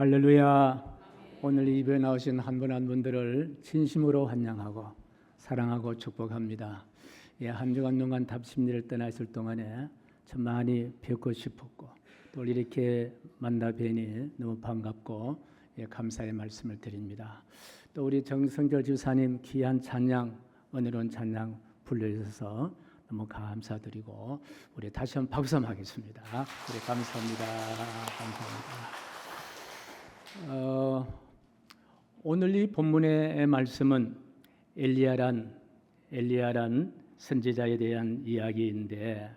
할렐루야. 오늘 이 예배 나오신 한분한 분들을 진심으로 환영하고 사랑하고 축복합니다. 예, 한 주간 동안 답심리를 떠나 있을 동안에 참 많이 뵙고 싶었고 또 이렇게 만나 뵈니 너무 반갑고 예, 감사의 말씀을 드립니다. 또 우리 정성절 주사님 귀한 찬양 오늘은 찬양 불러주셔서 너무 감사드리고 우리 다시 한번 박수 한번 하겠습니다. 우리 감사합니다. 감사합니다. 어, 오늘 이 본문의 말씀은 엘리야란 엘리야란 선지자에 대한 이야기인데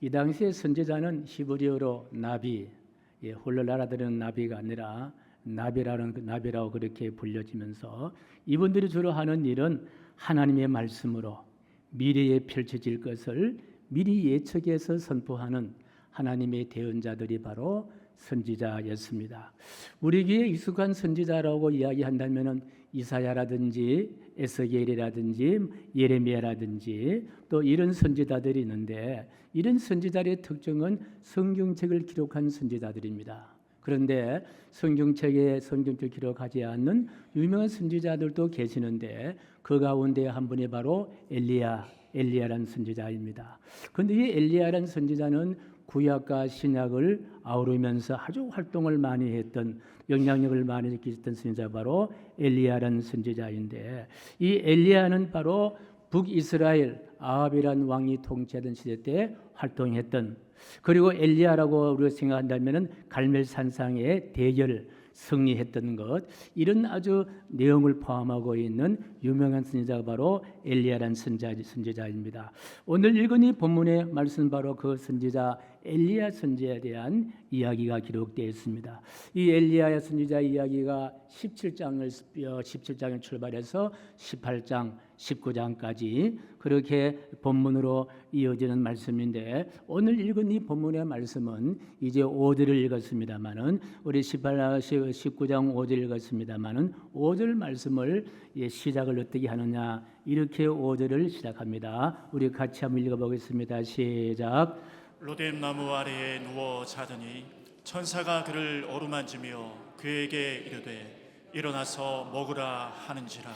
이 당시의 선지자는 히브리어로 나비, 예, 홀로 알아들은 나비가 아니라 나비라는 그 나비라고 그렇게 불려지면서 이분들이 주로 하는 일은 하나님의 말씀으로 미래에 펼쳐질 것을 미리 예측해서 선포하는 하나님의 대언자들이 바로 선지자였습니다. 우리에게 익숙한 선지자라고 이야기한다면은 이사야라든지 에스겔이라든지 예레미야라든지 또 이런 선지자들이 있는데 이런 선지자의 특징은 성경책을 기록한 선지자들입니다. 그런데 성경책에 성경책 기록하지 않는 유명한 선지자들도 계시는데 그 가운데 한 분이 바로 엘리야 엘리야라는 선지자입니다. 그런데 이 엘리야라는 선지자는 구약과 신약을 아우르면서 아주 활동을 많이 했던 영향력을 많이 끼쳤던 선지자 바로 엘리야라는 선지자인데 이 엘리야는 바로 북이스라엘 아합이란 왕이 통치하던 시대 때 활동했던 그리고 엘리야라고 우리가 생각한다면은 갈멜산상의 대결 승리했던 것 이런 아주 내용을 포함하고 있는 유명한 선지자가 바로 엘리야라는 선지자, 선지자 입니다. 오늘 읽은 이 본문의 말씀 바로 그 선지자 엘리야 선지자에 대한 이야기가 기록되어 있습니다. 이 엘리야 선지자 이야기가 17장을 17장을 출발해서 18장 19장까지 그렇게 본문으로 이어지는 말씀인데 오늘 읽은 이 본문의 말씀은 이제 5절을 읽었습니다만은 우리 18, 19장 5절 읽었습니다만은 5절 말씀을 시작을 어떻게 하느냐 이렇게 5절을 시작합니다. 우리 같이 한번 읽어보겠습니다. 시작. 로뎀 나무 아래에 누워 자더니 천사가 그를 어루만지며 그에게 이르되 일어나서 먹으라 하는지라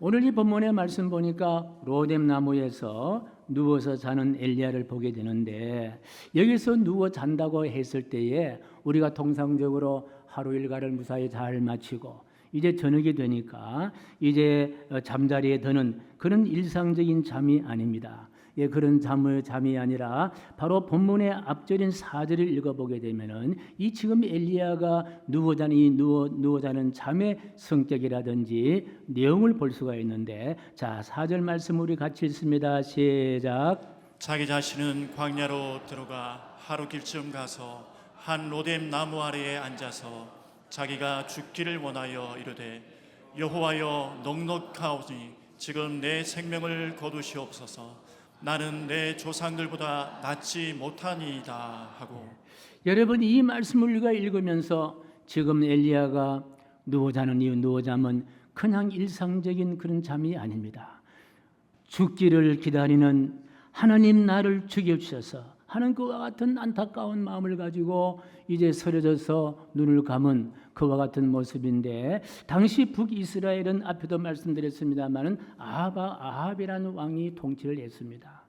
오늘 이 본문의 말씀 보니까 로뎀 나무에서 누워서 자는 엘리야를 보게 되는데 여기서 누워 잔다고 했을 때에 우리가 통상적으로 하루 일과를 무사히 잘 마치고 이제 저녁이 되니까 이제 잠자리에 드는 그런 일상적인 잠이 아닙니다. 예, 그런 잠을 잠이 아니라 바로 본문의 앞절인 4절을 읽어보게 되면은 이 지금 엘리야가 누워 자는 이 누워 누워 자는 잠의 성격이라든지 내용을 볼 수가 있는데 자 4절 말씀 우리 같이 읽습니다. 시작. 자기 자신은 광야로 들어가 하루 길쯤 가서 한 로뎀 나무 아래에 앉아서 자기가 죽기를 원하여 이르되 여호와여 넉넉하오니 지금 내 생명을 거두시옵소서 나는 내 조상들보다 낫지 못하니이다 하고 여러분 이 말씀을 우리가 읽으면서 지금 엘리야가 누워 자는 이유 누워 잠은 그냥 일상적인 그런 잠이 아닙니다. 죽기를 기다리는 하나님 나를 죽여 주셔서 하는 그와 같은 안타까운 마음을 가지고 이제 서려져서 눈을 감은 그와 같은 모습인데 당시 북이스라엘은 앞에도 말씀드렸습니다마는 아합 아합이라는 왕이 통치를 했습니다.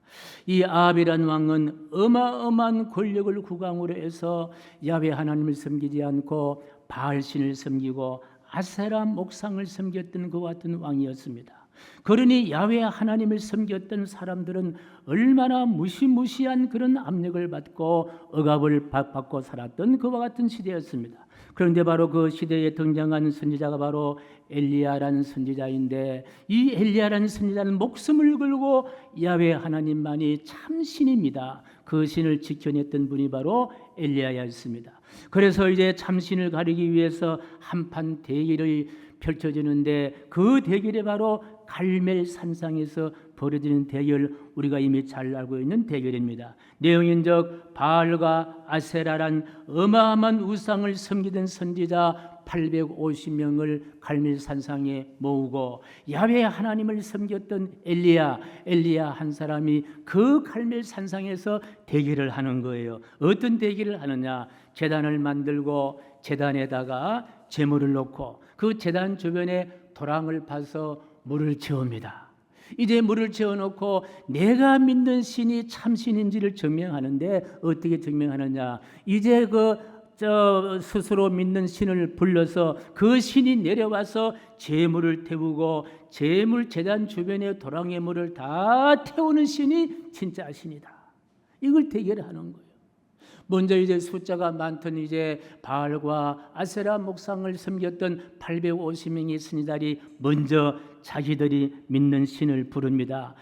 이 아합이라는 왕은 어마어마한 권력을 국왕으로 해서 야훼 하나님을 섬기지 않고 바알 신을 섬기고 아세라 목상을 섬겼던 그 같은 왕이었습니다. 그러니 야훼 하나님을 섬겼던 사람들은 얼마나 무시무시한 그런 압력을 받고 억압을 받고 살았던 그와 같은 시대였습니다. 그런데 바로 그 시대에 등장한 선지자가 바로 엘리야라는 선지자인데 이 엘리야라는 선지자는 목숨을 걸고 야훼 하나님만이 참 신입니다. 그 신을 지켜냈던 분이 바로 엘리야였습니다. 그래서 이제 참신을 가리기 위해서 한판 대결이 펼쳐지는데 그 대결이 바로 갈멜 산상에서 벌어지는 대결 우리가 이미 잘 알고 있는 대결입니다. 내용인적 바알과 아세라란 어마어마한 우상을 섬기던 선지자 850명을 갈멜 산상에 모으고 야훼 하나님을 섬겼던 엘리야 엘리야 한 사람이 그 갈멜 산상에서 대결을 하는 거예요. 어떤 대결을 하느냐? 재단을 만들고 재단에다가 재물을 놓고 그 재단 주변에 도랑을 파서 물을 채웁니다. 이제 물을 채워놓고 내가 믿는 신이 참신인지를 증명하는데 어떻게 증명하느냐? 이제 그 저 스스로 믿는 신을 불러서 그 신이 내려와서 재물을 태우고 재물 재단 주변에 도랑의 물을 다 태우는 신이 진짜 신이다. 이걸 대결하는 거예요. 먼저 이제 숫자가 많던 이제 바알과 아세라 목상을 섬겼던 850명의 스니달이 먼저 자기들이 믿는 신을 부릅니다.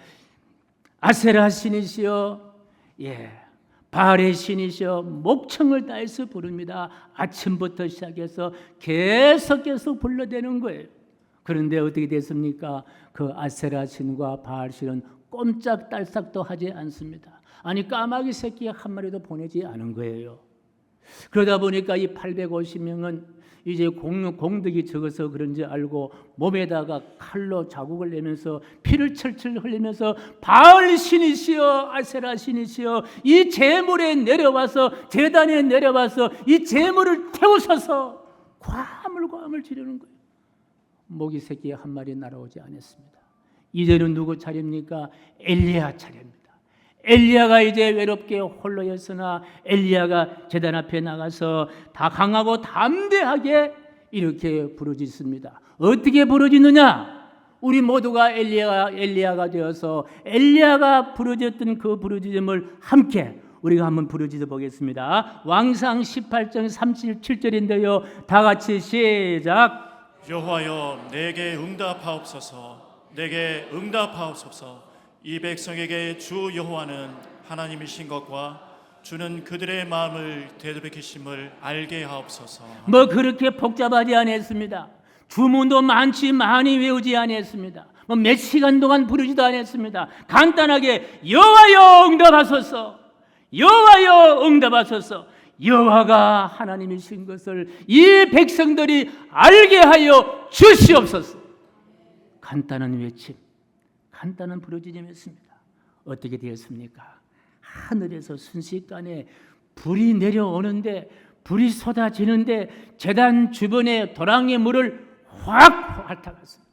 아세라 신이시여, 예, 바알의 신이시여, 목청을 다해서 부릅니다. 아침부터 시작해서 계속 계속 불러대는 거예요. 그런데 어떻게 됐습니까? 그 아세라 신과 바알 신은 꼼짝달싹도 하지 않습니다. 아니 까마귀 새끼 한 마리도 보내지 않은 거예요. 그러다 보니까 이 850명은 이제 공, 공덕이 적어서 그런지 알고 몸에다가 칼로 자국을 내면서 피를 철철 흘리면서 바알 신이시여 아세라 신이시여 이 재물에 내려와서 재단에 내려와서 이 재물을 태우셔서 과물 과물 지르는 거예요. 모기 새끼 한 마리 날아오지 않았습니다. 이제는 누구 차례입니까? 엘리야 차례입니다. 엘리야가 이제 외롭게 홀로였으나 엘리야가 제단 앞에 나가서 다 강하고 담대하게 이렇게 부르짖습니다. 어떻게 부르짖느냐? 우리 모두가 엘리야 엘리야가 되어서 엘리야가 부르짖던 그 부르짖음을 함께 우리가 한번 부르짖어 보겠습니다. 왕상 18장 37절인데요. 다 같이 시작. 여호와여 내게 응답하옵소서 내게 응답하옵소서 이 백성에게 주 여호와는 하나님이신 것과 주는 그들의 마음을 되돌이키심을 알게 하옵소서 뭐 그렇게 복잡하지 않았습니다. 주문도 많지 많이 외우지 않았습니다. 뭐 몇 시간 동안 부르지도 않았습니다. 간단하게 여호와여 응답하소서. 여호와여 응답하소서. 여호와가 하나님이신 것을 이 백성들이 알게 하여 주시옵소서. 간단한 외침, 간단한 부르짖음이었습니다. 어떻게 되었습니까? 하늘에서 순식간에 불이 내려오는데 불이 쏟아지는데 재단 주변에 도랑의 물을 확 핥아갔습니다.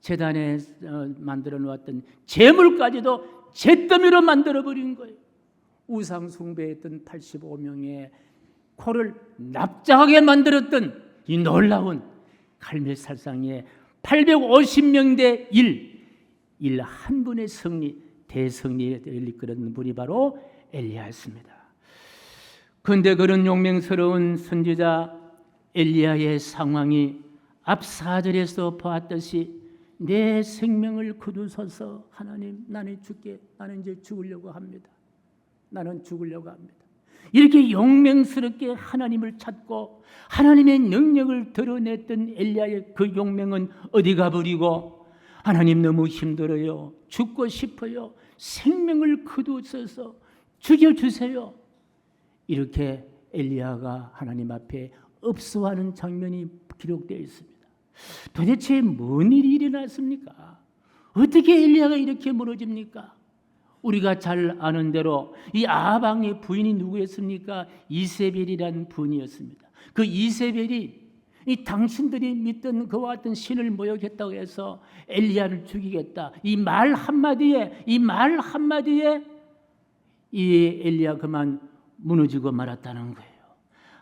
재단에 어, 만들어 놓았던 재물까지도 잿더미로 만들어 버린 거예요. 우상 숭배했던 85명의 코를 납작하게 만들었던 이 놀라운 갈멜살상의 850명 대 1, 일 한 분의 승리, 대승리를 이끌었는 분이 바로 엘리야였습니다. 그런데 그런 용맹스러운 선지자 엘리야의 상황이 앞 4절에서 보았듯이 내 생명을 거두소서 하나님 나는 죽게 나는 이제 죽으려고 합니다. 나는 죽으려고 합니다. 이렇게 용맹스럽게 하나님을 찾고 하나님의 능력을 드러냈던 엘리야의 그 용맹은 어디 가버리고 하나님 너무 힘들어요. 죽고 싶어요. 생명을 거두셔서 죽여주세요. 이렇게 엘리야가 하나님 앞에 읍소하는 장면이 기록되어 있습니다. 도대체 뭔 일이 일어났습니까? 어떻게 엘리야가 이렇게 무너집니까? 우리가 잘 아는 대로 이 아방의 부인이 누구였습니까? 이세벨이라는 분이었습니다. 그 이세벨이 이 당신들이 믿던 그와 같은 신을 모욕했다고 해서 엘리야를 죽이겠다. 이 말 한마디에 이 말 한마디에 이 엘리야 그만 무너지고 말았다는 거예요.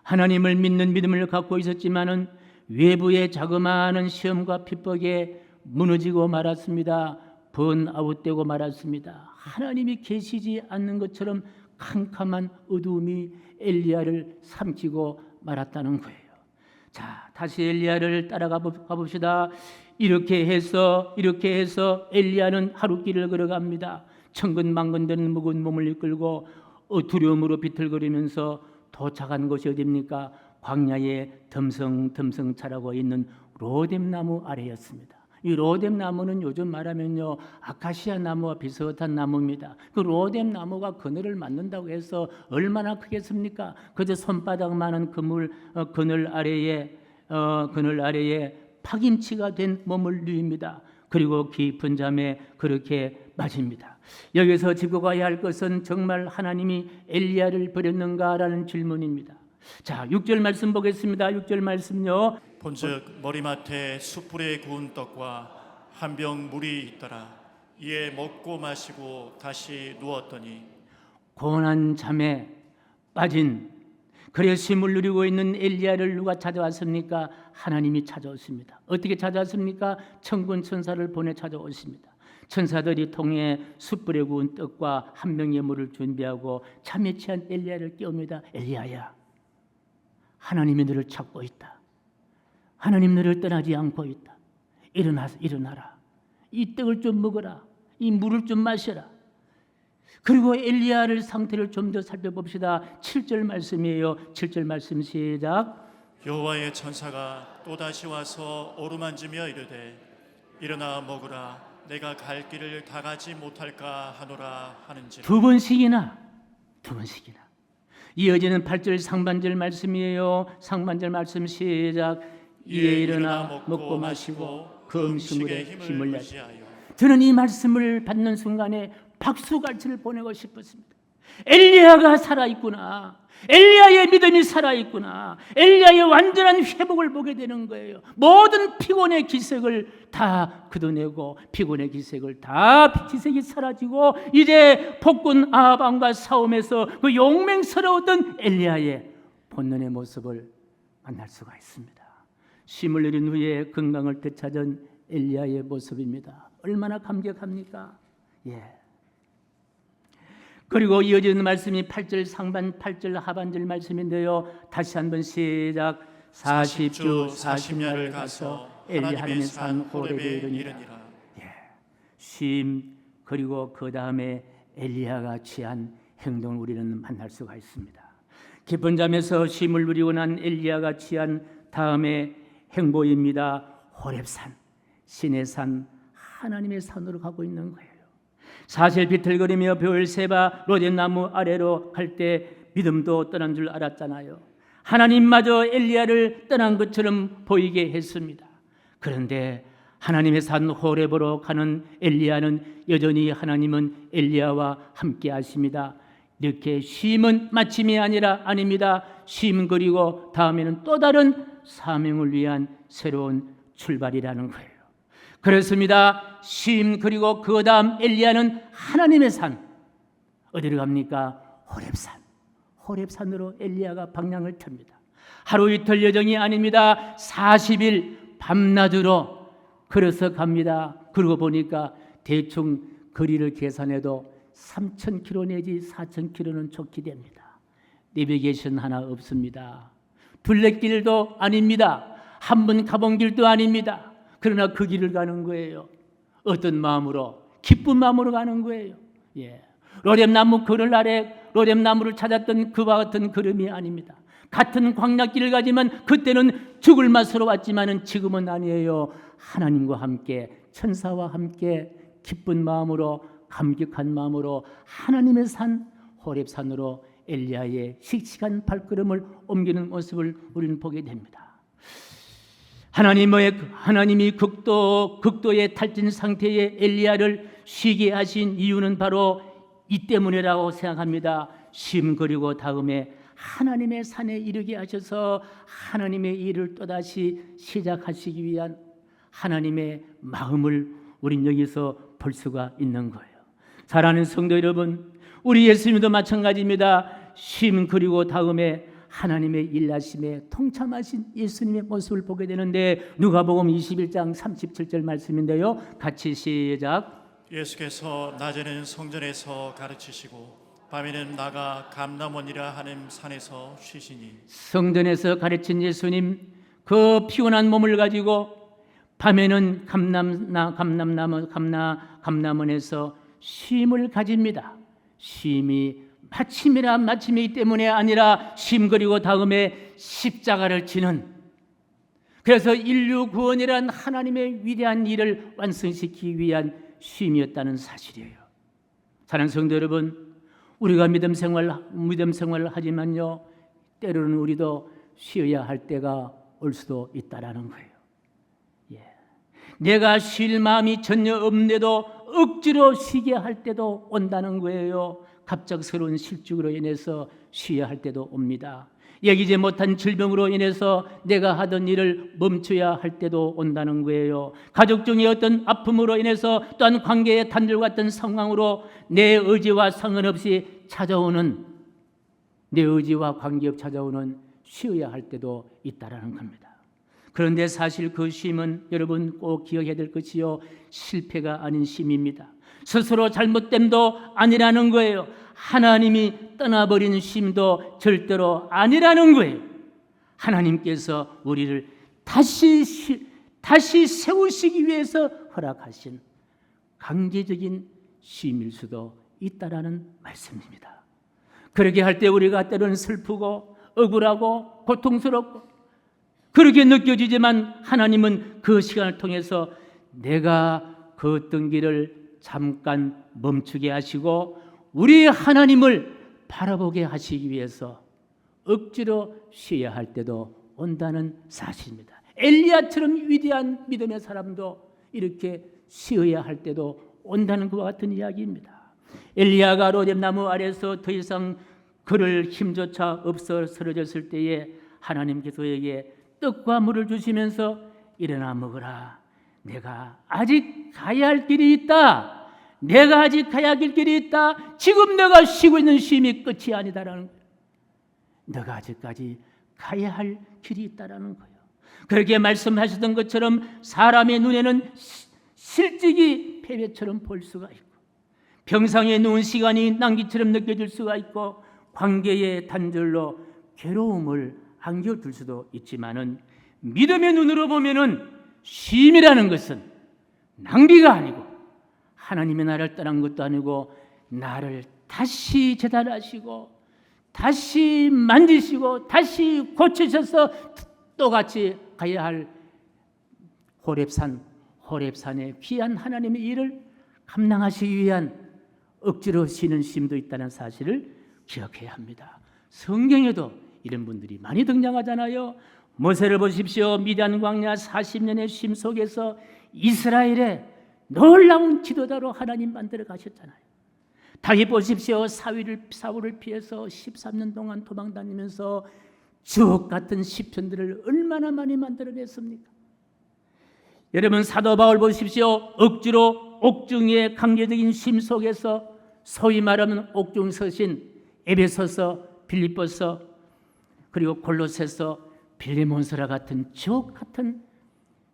하나님을 믿는 믿음을 갖고 있었지만은 외부의 자그마한 시험과 핍박에 무너지고 말았습니다. 번아웃되고 말았습니다. 하나님이 계시지 않는 것처럼 캄캄한 어두움이 엘리야를 삼키고 말았다는 거예요. 자, 다시 엘리야를 따라가 봅시다. 이렇게 해서 이렇게 해서 엘리야는 하루 길을 걸어갑니다. 천근만근되는 무거운 몸을 이끌고 어, 두려움으로 비틀거리면서 도착한 곳이 어디입니까? 광야에 덤성덤성 자라고 있는 로뎀나무 아래였습니다. 이 로뎀 나무는 요즘 말하면요 아카시아 나무와 비슷한 나무입니다. 그 로뎀 나무가 그늘을 만든다고 해서 얼마나 크겠습니까? 그저 손바닥만한 그물 어, 그늘 아래에 어, 그늘 아래에 파김치가 된 몸을 누입니다. 그리고 깊은 잠에 그렇게 맞습니다. 여기서 짚고 가야 할 것은 정말 하나님이 엘리야를 버렸는가라는 질문입니다. 자, 6절 말씀 보겠습니다. 6절 말씀요. 본즉 머리맡에 숯불에 구운 떡과 한 병 물이 있더라 이에 먹고 마시고 다시 누웠더니 고난 잠에 빠진 그래 쉼을 누리고 있는 엘리야를 누가 찾아왔습니까? 하나님이 찾아왔습니다. 어떻게 찾아왔습니까? 천군 천사를 보내 찾아오십니다. 천사들이 통해 숯불에 구운 떡과 한 병의 물을 준비하고 잠에 취한 엘리야를 깨웁니다. 엘리야야, 하나님이 너를 찾고 있다. 하나님 너를 떠나지 않고 있다. 일어나 일어나라. 이 떡을 좀 먹어라. 이 물을 좀 마셔라. 그리고 엘리야를 상태를 좀 더 살펴봅시다. 7절 말씀이에요. 7절 말씀 시작. 여호와의 천사가 또 다시 와서 오르만지며 이르되 일어나 먹으라 내가 갈 길을 다 가지 못할까 하노라 하는지라 두 번씩이나 두 번씩이나 이어지는 8절 상반절 말씀이에요. 상반절 말씀 시작. 이에 일어나 먹고 마시고 그 음식물에 힘을 내라. 의지하여 저는 이 말씀을 받는 순간에 박수갈채를 보내고 싶었습니다. 엘리야가 살아 있구나. 엘리야의 믿음이 살아 있구나. 엘리야의 완전한 회복을 보게 되는 거예요. 모든 피곤의 기색을 다 걷어내고 피곤의 기색을 다 기색이 사라지고 이제 폭군 아합왕과 싸움에서 그 용맹스러웠던 엘리야의 본연의 모습을 만날 수가 있습니다. 쉼을 내린 후에 건강을 되찾은 엘리야의 모습입니다. 얼마나 감격합니까? 예. 그리고 이어지는 말씀이 8절 상반 8절 하반절 말씀인데요. 다시 한번 시작. 40주 40년을 가서 엘리 하나님의 산 호렙에 이르니라. 쉼 그리고 그 다음에 엘리야가 취한 행동을 우리는 만날 수가 있습니다. 깊은 잠에서 쉼을 누리고 난 엘리야가 취한 다음에 행보입니다. 호렙산, 신의 산, 하나님의 산으로 가고 있는 거예요. 사실 비틀거리며 별세바 로젠나무 아래로 갈때 믿음도 떠난 줄 알았잖아요. 하나님마저 엘리야를 떠난 것처럼 보이게 했습니다. 그런데 하나님의 산 호렙으로 가는 엘리야는 여전히 하나님은 엘리야와 함께 하십니다. 이렇게 쉼은 마침이 아니라 아닙니다. 쉼 그리고 다음에는 또 다른 사명을 위한 새로운 출발이라는 거예요. 그렇습니다. 쉼 그리고 그 다음 엘리야는 하나님의 산 어디로 갑니까? 호렙산. 호렙산으로 엘리야가 방향을 틉니다. 하루 이틀 여정이 아닙니다. 40일 밤낮으로 걸어서 갑니다. 그러고 보니까 대충 거리를 계산해도 3,000km 내지 4,000km는 좋게 됩니다. 내비게이션 하나 없습니다. 둘레길도 아닙니다. 한 번 가본 길도 아닙니다. 그러나 그 길을 가는 거예요. 어떤 마음으로? 기쁜 마음으로 가는 거예요. 예. 로뎀나무 그늘 아래 로뎀나무를 찾았던 그와 같은 걸음이 아닙니다. 같은 광야길을 가지만 그때는 죽을 맛으로 왔지만은 지금은 아니에요. 하나님과 함께 천사와 함께 기쁜 마음으로 감격한 마음으로 하나님의 산 호렙산으로 엘리야의 씩씩한 발걸음을 옮기는 모습을 우리는 보게 됩니다. 하나님의 하나님이 극도 극도의 탈진 상태의 엘리야를 쉬게 하신 이유는 바로 이 때문이라고 생각합니다. 쉼 그리고 다음에 하나님의 산에 이르게 하셔서 하나님의 일을 또다시 시작하시기 위한 하나님의 마음을 우린 여기서 볼 수가 있는 거예요. 사랑하는 성도 여러분, 우리 예수님도 마찬가지입니다. 쉼 그리고 다음에 하나님의 일하심에 통참하신 예수님의 모습을 보게 되는데 누가복음 21장 37절 말씀인데요. 같이 시작. 예수께서 낮에는 성전에서 가르치시고 밤에는 나가 감남원이라 하는 산에서 쉬시니 성전에서 가르친 예수님 그 피곤한 몸을 가지고 밤에는 감남나 감남나무 감나 감남원에서 쉼을 가집니다. 쉼이 마침이라 마침이기 때문에 아니라 쉼 그리고 다음에 십자가를 지는 그래서 인류 구원이란 하나님의 위대한 일을 완성시키기 위한 쉼이었다는 사실이에요. 사랑하는 성도 여러분, 우리가 믿음 생활 믿음 생활을 하지만요 때로는 우리도 쉬어야 할 때가 올 수도 있다라는 거예요. 예. 내가 쉴 마음이 전혀 없는데도 억지로 쉬게 할 때도 온다는 거예요. 갑작스러운 실직으로 인해서 쉬어야 할 때도 옵니다. 여기지 못한 질병으로 인해서 내가 하던 일을 멈춰야 할 때도 온다는 거예요. 가족 중에 어떤 아픔으로 인해서 또한 관계의 단절 같은 상황으로 내 의지와 상관없이 찾아오는 내 의지와 관계없이 찾아오는 쉬어야 할 때도 있다라는 겁니다. 그런데 사실 그 쉼은 여러분 꼭 기억해야 될 것이요 실패가 아닌 쉼입니다. 스스로 잘못됨도 아니라는 거예요. 하나님이 떠나버린 쉼도 절대로 아니라는 거예요. 하나님께서 우리를 다시 시- 다시 세우시기 위해서 허락하신 강제적인 쉼일 수도 있다라는 말씀입니다. 그렇게 할 때 우리가 때로는 슬프고 억울하고 고통스럽고 그렇게 느껴지지만 하나님은 그 시간을 통해서 내가 그 어떤 길을 잠깐 멈추게 하시고 우리 하나님을 바라보게 하시기 위해서 억지로 쉬어야 할 때도 온다는 사실입니다. 엘리야처럼 위대한 믿음의 사람도 이렇게 쉬어야 할 때도 온다는 것과 같은 이야기입니다. 엘리야가 로뎀 나무 아래서 더 이상 그를 힘조차 없어 쓰러졌을 때에 하나님께서 그에게 떡과 물을 주시면서 일어나 먹으라. 내가 아직 가야 할 길이 있다. 내가 아직 가야 할 길이 있다. 지금 내가 쉬고 있는 쉼이 끝이 아니다라는 거예요. 내가 아직까지 가야 할 길이 있다라는 거예요. 그렇게 말씀하셨던 것처럼 사람의 눈에는 시- 실직이 패배처럼 볼 수가 있고 병상에 누운 시간이 낭기처럼 느껴질 수가 있고 관계의 단절로 괴로움을 안겨둘 수도 있지만은 믿음의 눈으로 보면은 쉼이라는 것은 낭비가 아니고 하나님의 나라를 떠난 것도 아니고 나를 다시 재단하시고 다시 만지시고 다시 고치셔서 또 같이 가야 할 호렙산 호렙산의 귀한 하나님의 일을 감당하시기 위한 억지로 쉬는 쉼도 있다는 사실을 기억해야 합니다. 성경에도 이런 분들이 많이 등장하잖아요. 모세를 보십시오. 미디안 광야 40년의 쉼 속에서 이스라엘의 놀라운 지도자로 하나님 만들어 가셨잖아요. 다윗 보십시오. 사위를 사울을 피해서 13년 동안 도망 다니면서 주옥 같은 시편들을 얼마나 많이 만들어냈습니까? 여러분 사도 바울 보십시오. 억지로 옥중의 강제적인 심 속에서 소위 말하면 옥중 서신 에베소서, 빌립보서 그리고 골로새서, 빌레몬서라 같은 주옥 같은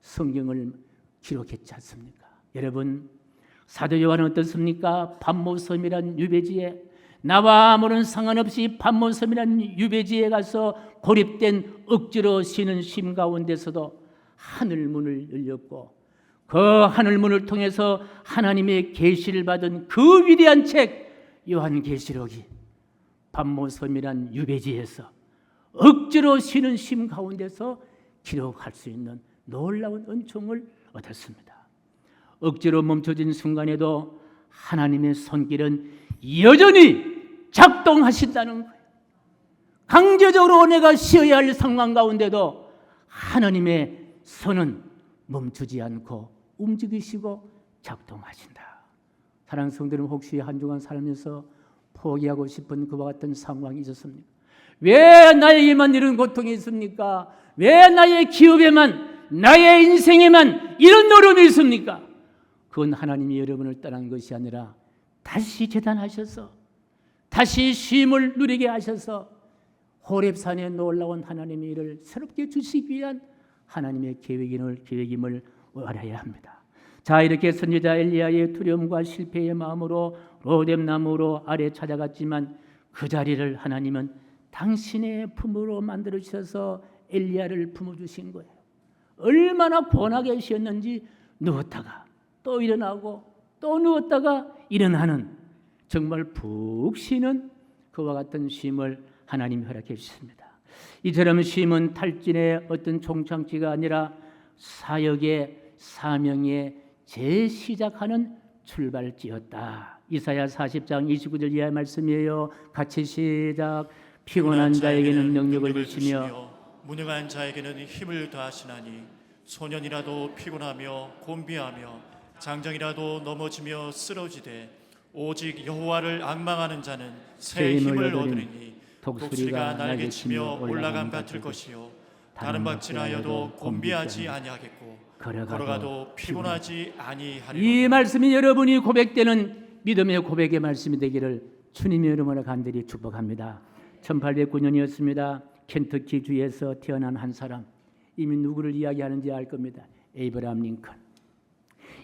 성경을 기록했지 않습니까? 여러분 사도 요한은 어떻습니까? 반모섬이란 유배지에 나와 아무런 상관없이 반모섬이란 유배지에 가서 고립된 억지로 쉬는 쉼 가운데서도 하늘 문을 열렸고 그 하늘 문을 통해서 하나님의 계시를 받은 그 위대한 책 요한 계시록이 반모섬이란 유배지에서 억지로 쉬는 쉼 가운데서 기록할 수 있는 놀라운 은총을 얻었습니다. 억지로 멈춰진 순간에도 하나님의 손길은 여전히 작동하신다는 거예요. 강제적으로 내가 쉬어야 할 상황 가운데도 하나님의 손은 멈추지 않고 움직이시고 작동하신다. 성도는 혹시 한 주간 살면서 포기하고 싶은 그와 같은 상황이 있었습니까? 왜 나에게만 이런 고통이 있습니까? 왜 나의 기업에만 나의 인생에만 이런 노름이 있습니까? 그건 하나님이 여러분을 떠난 것이 아니라 다시 재단하셔서 다시 쉼을 누리게 하셔서 호렙산에 놀라운 하나님의 일을 새롭게 주시기 위한 하나님의 계획임을 계획임을 알아야 합니다. 자 이렇게 선지자 엘리야의 두려움과 실패의 마음으로 로뎀 나무로 아래 찾아갔지만 그 자리를 하나님은 당신의 품으로 만들어 주셔서 엘리야를 품어 주신 거예요. 얼마나 고나게 쉬었는지 누웠다가 또 일어나고 또 누웠다가 일어나는 정말 푹 쉬는 그와 같은 쉼을 하나님 허락해 주셨습니다. 이처럼 쉼은 탈진의 어떤 종착지가 아니라 사역의 사명의 재시작하는 출발지였다. 이사야 40장 29절 이하의 말씀이에요. 같이 시작. 피곤한 자에게는 능력을 주시며 무능한 자에게는 힘을 더하시나니 소년이라도 피곤하며 곤비하며 장정이라도 넘어지며 쓰러지되 오직 여호와를 악망하는 자는 새새 힘을 얻으리니 독수리가 날개치며 올라감 같을 것이요. 다른 박질하여도 곤비하지 아니하겠고 걸어가도 피곤하지. 아니하리라 이 말씀이 여러분이 고백되는 믿음의 고백의 말씀이 되기를 주님의 이름으로 간절히 축복합니다. 1809년이었습니다. 켄터키 주에서 태어난 한 사람 이미 누구를 이야기하는지 알 겁니다. 에이브람 링컨.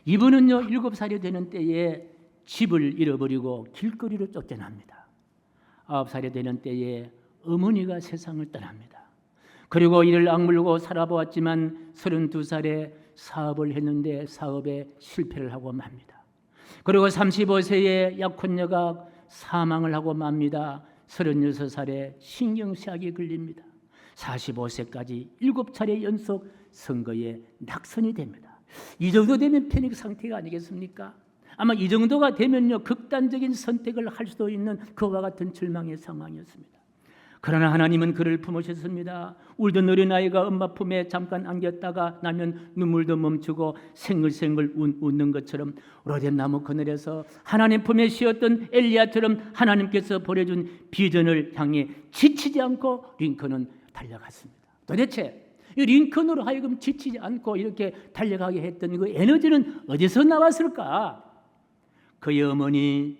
이분은요 일곱 살이 되는 때에 집을 잃어버리고 길거리로 쫓겨납니다. 아홉 살이 되는 때에 어머니가 세상을 떠납니다. 그리고 이를 악물고 살아보았지만 32살에 사업을 했는데 사업에 실패를 하고 맙니다. 그리고 35세에 약혼녀가 사망을 하고 맙니다. 36살에 신경쇠약이 걸립니다. 45세까지 7차례 연속 선거에 낙선이 됩니다. 이 정도 되면 패닉 상태가 아니겠습니까? 아마 이 정도가 되면요 극단적인 선택을 할 수도 있는 그와 같은 절망의 상황이었습니다. 그러나 하나님은 그를 품으셨습니다. 울던 어린아이가 엄마 품에 잠깐 안겼다가 나면 눈물도 멈추고 생글생글 웃- 웃는 것처럼 오래된 나무 그늘에서 하나님 품에 쉬었던 엘리야처럼 하나님께서 보내준 비전을 향해 지치지 않고 링컨은 달려갔습니다. 도대체 이 링컨으로 하여금 지치지 않고 이렇게 달려가게 했던 그 에너지는 어디서 나왔을까? 그의 어머니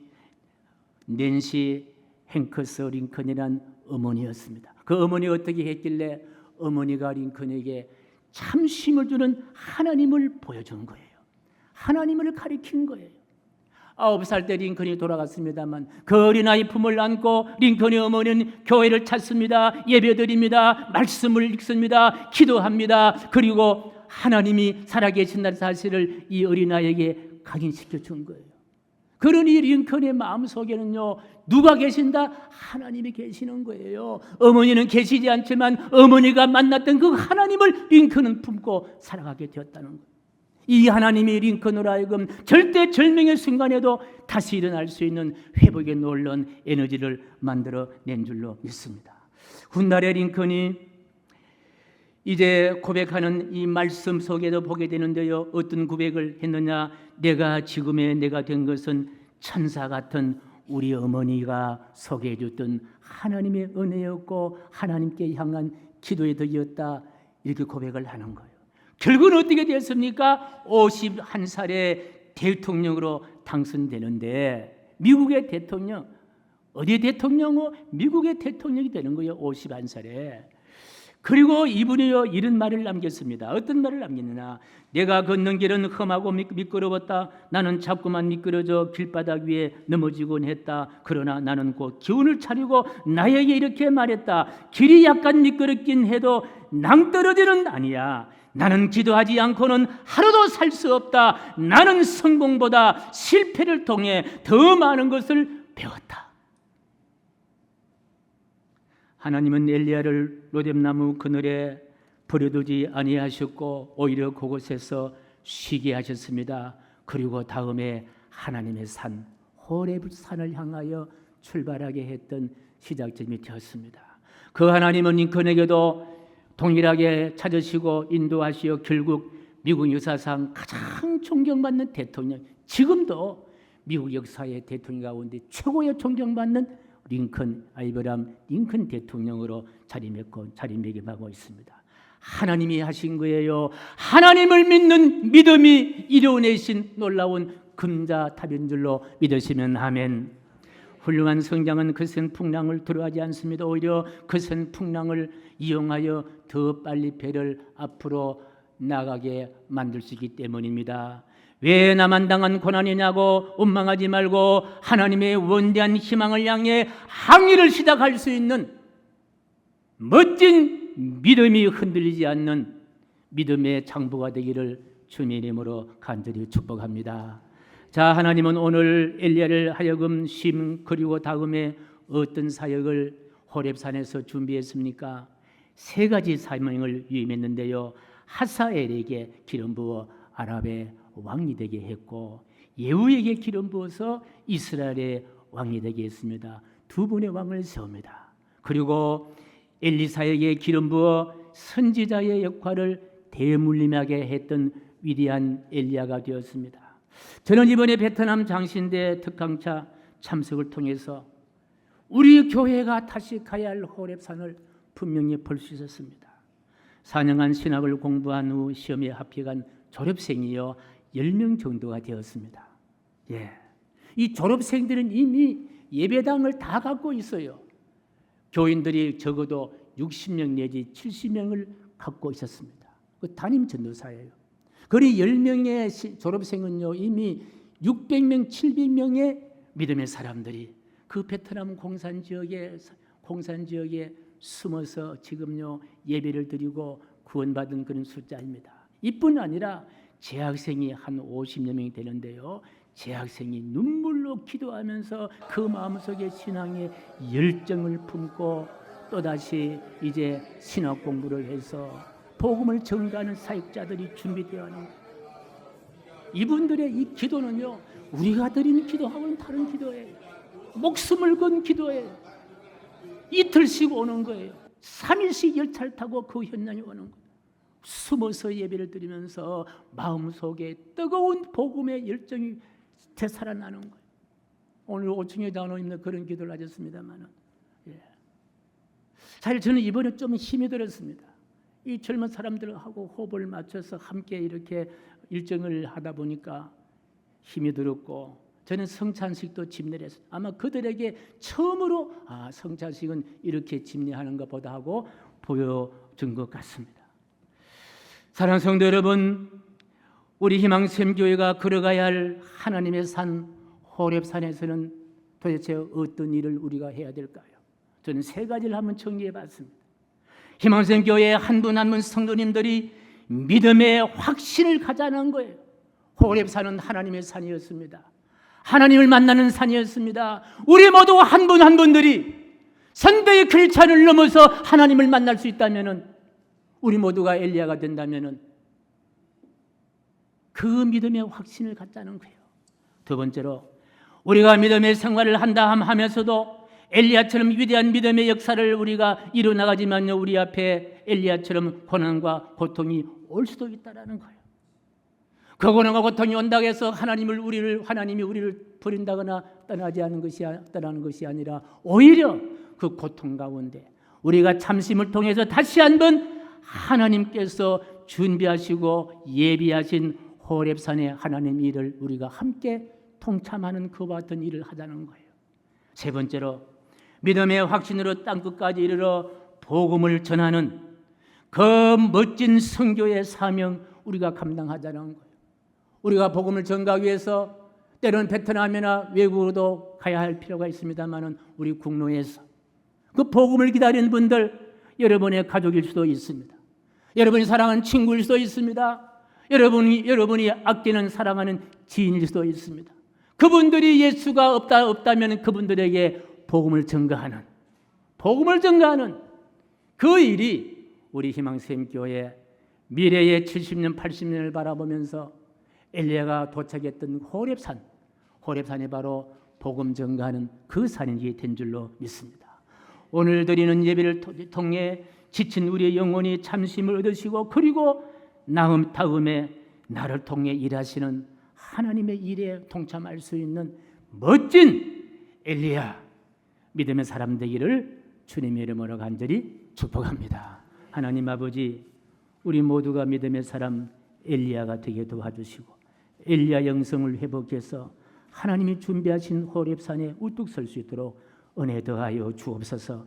낸시 행커스 링컨이란 어머니였습니다. 그 어머니 어떻게 했길래 어머니가 링컨에게 참 힘을 주는 하나님을 보여준 거예요. 하나님을 가리킨 거예요. 아홉 살 때 링컨이 돌아갔습니다만 그 어린아이 품을 안고 링컨의 어머니는 교회를 찾습니다. 예배드립니다. 말씀을 읽습니다. 기도합니다. 그리고 하나님이 살아계신다는 사실을 이 어린아이에게 각인시켜 준 거예요. 그러니 링컨의 마음 속에는요 누가 계신다 하나님이 계시는 거예요. 어머니는 계시지 않지만 어머니가 만났던 그 하나님을 링컨은 품고 살아가게 되었다는 거예요. 이 하나님이 링컨으로 하여금 절대 절명의 순간에도 다시 일어날 수 있는 회복의 놀라운 에너지를 만들어 낸 줄로 믿습니다. 훗날에 링컨이 이제 고백하는 이 말씀 속에도 보게 되는데요. 어떤 고백을 했느냐? 내가 지금의 내가 된 것은 천사 같은 우리 어머니가 소개해 줬던 하나님의 은혜였고 하나님께 향한 기도의 덕이었다. 이렇게 고백을 하는 거예요. 결국은 어떻게 됐습니까? 51살에 대통령으로 당선되는데 미국의 대통령 어디 대통령은 미국의 대통령이 되는 거예요. 51살에. 그리고 이분이요 이런 말을 남겼습니다. 어떤 말을 남겼느냐? 내가 걷는 길은 험하고 미- 미끄러웠다. 나는 자꾸만 미끄러져 길바닥 위에 넘어지곤 했다. 그러나 나는 곧 기운을 차리고 나에게 이렇게 말했다. 길이 약간 미끄럽긴 해도 낭떠러지는 아니야. 나는 기도하지 않고는 하루도 살 수 없다. 나는 성공보다 실패를 통해 더 많은 것을 배웠다. 하나님은 엘리야를 로뎀나무 그늘에 버려두지 아니하셨고 오히려 그곳에서 쉬게 하셨습니다. 그리고 다음에 하나님의 산 호렙 산을 향하여 출발하게 했던 시작점이 되었습니다. 그 하나님은 링컨에게도 동일하게 찾으시고 인도하시어 결국 미국 역사상 가장 존경받는 대통령 지금도 미국 역사의 대통령 가운데 최고의 존경받는 링컨 아이브람 링컨 대통령으로 자리매고 자리매김하고 있습니다. 하나님이 하신 거예요. 하나님을 믿는 믿음이 이루어내신 놀라운 금자탑인 줄로 믿으시면 아멘. 훌륭한 성장은 그센 풍랑을 두려워하지 않습니다. 오히려 그센 풍랑을 이용하여 더 빨리 배를 앞으로 나가게 만들 수 있기 때문입니다. 왜 나만 당한 고난이냐고 원망하지 말고 하나님의 원대한 희망을 향해 항의를 시작할 수 있는 멋진 믿음이 흔들리지 않는 믿음의 장부가 되기를 주님의 이름으로 간절히 축복합니다. 자, 하나님은 오늘 엘리야를 하여금 심 그리고 다음에 어떤 사역을 호렙산에서 준비했습니까? 세 가지 사명을 위임했는데요. 하사엘에게 기름 부어 아랍의 왕이 되게 했고 예후에게 기름 부어서 이스라엘의 왕이 되게 했습니다. 두 분의 왕을 세웁니다. 그리고 엘리사에게 기름 부어 선지자의 역할을 대물림하게 했던 위대한 엘리야가 되었습니다. 저는 이번에 베트남 장신대 특강차 참석을 통해서 우리 교회가 다시 가야 할 호랩산을 분명히 볼 수 있었습니다. 4년간 신학을 공부한 후 시험에 합격한 졸업생이요 10명 정도가 되었습니다. 예. 이 졸업생들은 이미 예배당을 다 갖고 있어요. 교인들이 적어도 60명 내지 70명을 갖고 있었습니다. 그 담임 전도사예요. 그리 10명의 시- 졸업생은요 이미 600명, 700명의 믿음의 사람들이 그 베트남 공산 지역에 공산 지역에 숨어서 지금요 예배를 드리고 구원받은 그런 숫자입니다. 이뿐 아니라 재학생이 한 50여 명이 되는데요. 재학생이 눈물로 기도하면서 그 마음속에 신앙의 열정을 품고 또다시 이제 신학 공부를 해서 복음을 전가하는 사역자들이 준비되어 있는 거예요. 이분들의 이 기도는요 우리가 드리는 기도하고는 다른 기도예요. 목숨을 건 기도예요. 이틀씩 오는 거예요. 3일씩 열차를 타고 그 현장에 오는 거예요. 숨어서 예배를 드리면서 마음속에 뜨거운 복음의 열정이 되살아나는 거예요. 오늘 5층에 나오는 그런 기도를 하셨습니다만은 예. 사실 저는 이번에 좀 힘이 들었습니다. 이 젊은 사람들하고 호흡을 맞춰서 함께 이렇게 일정을 하다 보니까 힘이 들었고 저는 성찬식도 집례했어요. 아마 그들에게 처음으로 아 성찬식은 이렇게 집례하는 것보다 하고 보여준 것 같습니다. 사랑하는 성도 여러분, 우리 희망샘 교회가 걸어가야 할 하나님의 산 호렙산에서는 도대체 어떤 일을 우리가 해야 될까요? 저는 세 가지를 한번 정리해 봤습니다. 희망샘 교회 한분 한 분 성도님들이 믿음의 확신을 가자는 거예요. 호렙산은 하나님의 산이었습니다. 하나님을 만나는 산이었습니다. 우리 모두 한 분 한 분들이 선대의 글찬을 넘어서 하나님을 만날 수 있다면은 우리 모두가 엘리야가 된다면은 그 믿음의 확신을 갖자는 거예요. 두 번째로 우리가 믿음의 생활을 한다 함 하면서도 엘리야처럼 위대한 믿음의 역사를 우리가 이루 나가지만요 우리 앞에 엘리야처럼 고난과 고통이 올 수도 있다라는 거예요. 그 고난과 고통이 온다고 해서 하나님을 우리를 하나님이 우리를 버린다거나 떠나지 않은 것이 떠나는 것이 아니라 오히려 그 고통 가운데 우리가 참심을 통해서 다시 한번 하나님께서 준비하시고 예비하신 호렙산의 하나님 일을 우리가 함께 통참하는 그와 같은 일을 하자는 거예요. 세 번째로 믿음의 확신으로 땅 끝까지 이르러 복음을 전하는 그 멋진 선교의 사명 우리가 감당하자는 거예요. 우리가 복음을 전가하기 위해서 때로는 베트남이나 외국으로도 가야 할 필요가 있습니다만은 우리 국내에서 그 복음을 기다리는 분들 여러분의 가족일 수도 있습니다. 여러분이 사랑하는 친구일 수도 있습니다. 여러분이 여러분이 아끼는 사랑하는 지인일 수도 있습니다. 그분들이 예수가 없다 없다면 그분들에게 복음을 전가하는 복음을 전가하는 그 일이 우리 희망샘 교회 미래의 70년 80년을 바라보면서 엘리야가 도착했던 호렙산 호렙산이 바로 복음 전가하는 그 산이 된 줄로 믿습니다. 오늘 드리는 예배를 통해 지친 우리의 영혼이 참심을 얻으시고 그리고 나음 다음에 나를 통해 일하시는 하나님의 일에 동참할 수 있는 멋진 엘리야 믿음의 사람 되기를 주님의 이름으로 간절히 축복합니다. 하나님 아버지 우리 모두가 믿음의 사람 엘리야가 되게 도와주시고 엘리야 영성을 회복해서 하나님이 준비하신 호렙산에 우뚝 설 수 있도록 은혜 더하여 주옵소서.